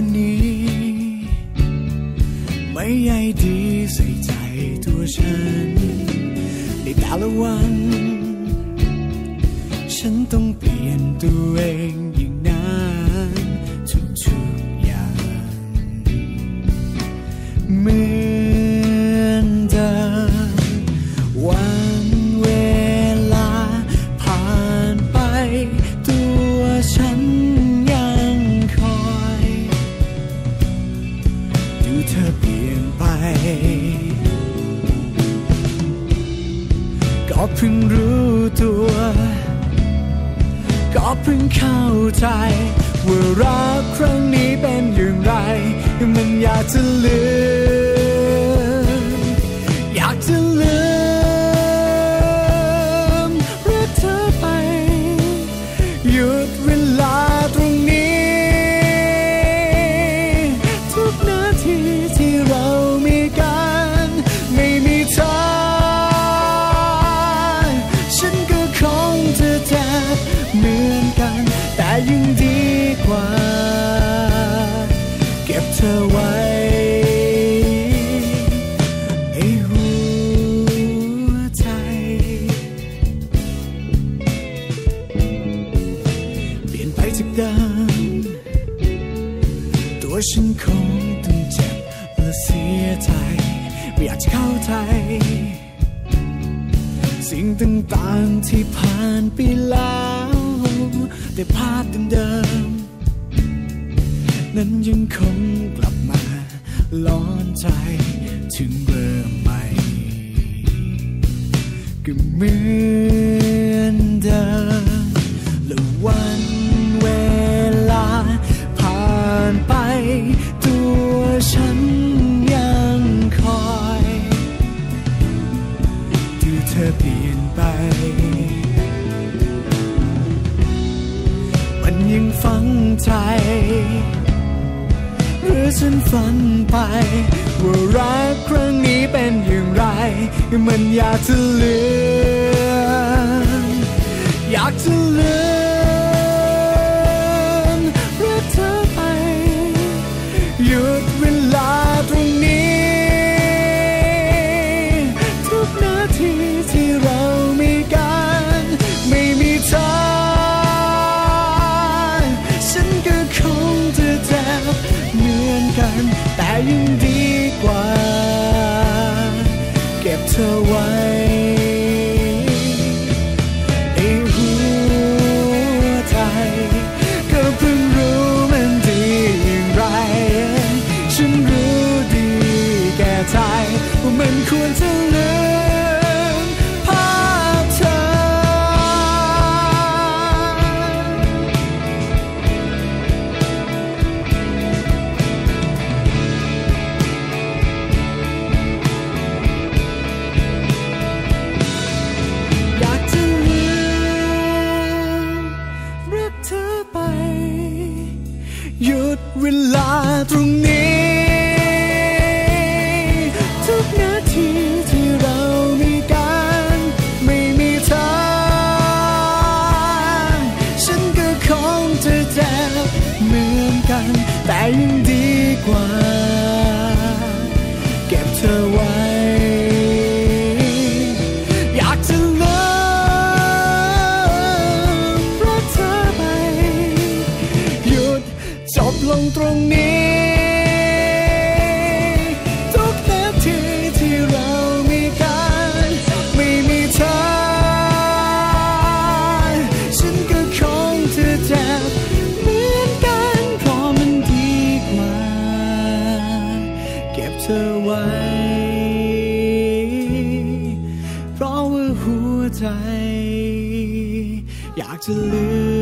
คนนี้ ไม่ใยดีใส่ใจตัวฉัน ในแต่ละวัน ฉันต้องเปลี่ยนตัวเองอย่างนั้นทุกๆอย่างเมื่อ เพิ่งรู้ตัว ก็เพิ่งเข้าใจ ว่ารักครั้งนี้เป็นอย่างไร มันอยากจะลืมอยากจะลืม ยังดีกว่า เก็บเธอไว้ในหัวใจ เปลี่ยนไปจากเดิมตัวฉันคงต้องเจ็บและเสียใจ ไม่อยากจะเข้าใจสิ่งต่างๆที่ผ่านไปแล้ว แต่ภาพเดิมๆนั้นยังคงกลับมาร้อนใจถึงเริ่มใหม่ก็เหมือนเดิมและวันเวลาผ่านไปตัวฉันยังคอยดูเธอเปลี่ยน ยังฝังใจ หรือฉันฝันไป ว่ารักครั้งนี้เป็นอย่างไร มันอยากจะลืมอยากจะลืมรักเธอไปหยุด ยังดีกว่า เก็บเธอไว้ กันแต่ ใจ อยากจะลืม